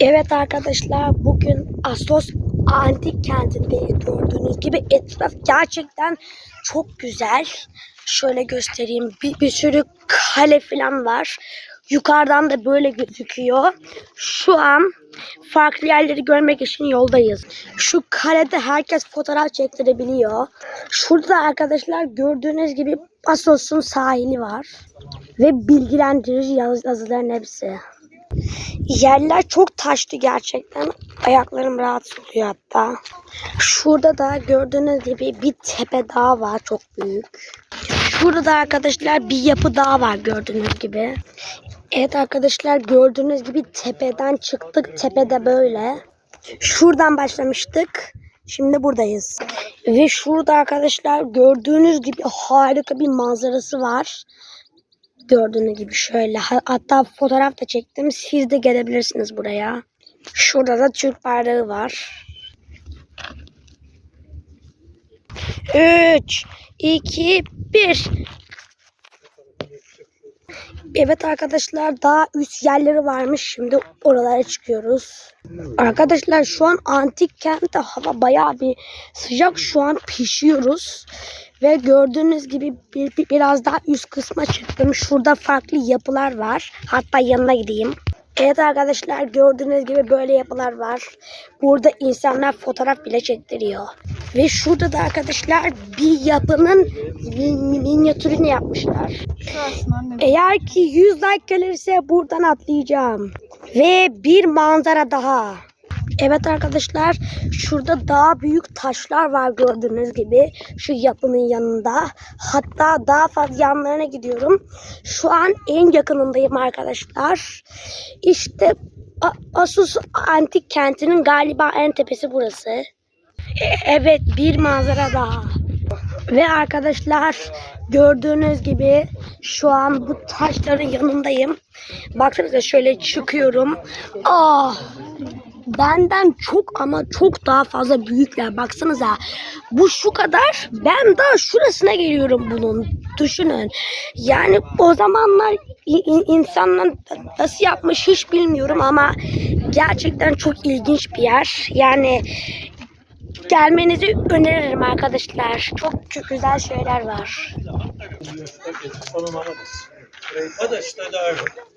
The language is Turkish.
Evet arkadaşlar bugün Assos Antik Kenti'ndeyiz gördüğünüz gibi etraf gerçekten çok güzel. Şöyle göstereyim bir, bir sürü kale falan var. Yukarıdan da böyle gözüküyor. Şu an farklı yerleri görmek için yoldayız. Şu kalede herkes fotoğraf çektirebiliyor. Şurada arkadaşlar gördüğünüz gibi Assos'un sahili var. Ve bilgilendirici yaz- yazıların hepsi. Yerler çok taşlı gerçekten. Ayaklarım rahatsız oluyor hatta. Şurada da gördüğünüz gibi bir tepe dağ var çok büyük. Şurada da arkadaşlar bir yapı daha var gördüğünüz gibi. Evet arkadaşlar gördüğünüz gibi tepeden çıktık. Tepede böyle. Şuradan başlamıştık. Şimdi buradayız. Ve şurada arkadaşlar gördüğünüz gibi harika bir manzarası var. Gördüğünüz gibi şöyle. Ha- Hatta fotoğraf da çektim. Siz de gelebilirsiniz buraya. Şurada da Türk bayrağı var. 3, 2, 1. Evet arkadaşlar daha üst yerleri varmış. Şimdi oralara çıkıyoruz. Arkadaşlar şu an antik kentte hava bayağı bir sıcak. Şu an pişiyoruz. Ve gördüğünüz gibi bir, bir- biraz daha üst kısma çıktım. Şurada farklı yapılar var. Hatta yanına gideyim. Evet arkadaşlar gördüğünüz gibi böyle yapılar var. Burada insanlar fotoğraf bile çektiriyor. Ve şurada da arkadaşlar bir yapının min- min- minyatürünü yapmışlar. Eğer ki 100 like gelirse buradan atlayacağım. Ve bir manzara daha. Evet arkadaşlar şurada daha büyük taşlar var gördüğünüz gibi şu yapının yanında. Hatta daha fazla yanlarına gidiyorum. Şu an en yakınındayım arkadaşlar. İşte Asus Antik Kenti'nin galiba en tepesi burası. E- evet bir manzara daha. Ve arkadaşlar gördüğünüz gibi şu an bu taşların yanındayım. Baksanıza şöyle çıkıyorum. Ah benden çok ama çok daha fazla büyükler. Baksanıza bu şu kadar. Ben daha şurasına geliyorum bunun. Düşünün. Yani o zamanlar insanlar nasıl yapmış hiç bilmiyorum ama gerçekten çok ilginç bir yer. Yani gelmenizi öneririm arkadaşlar. Çok güzel şeyler var. Daha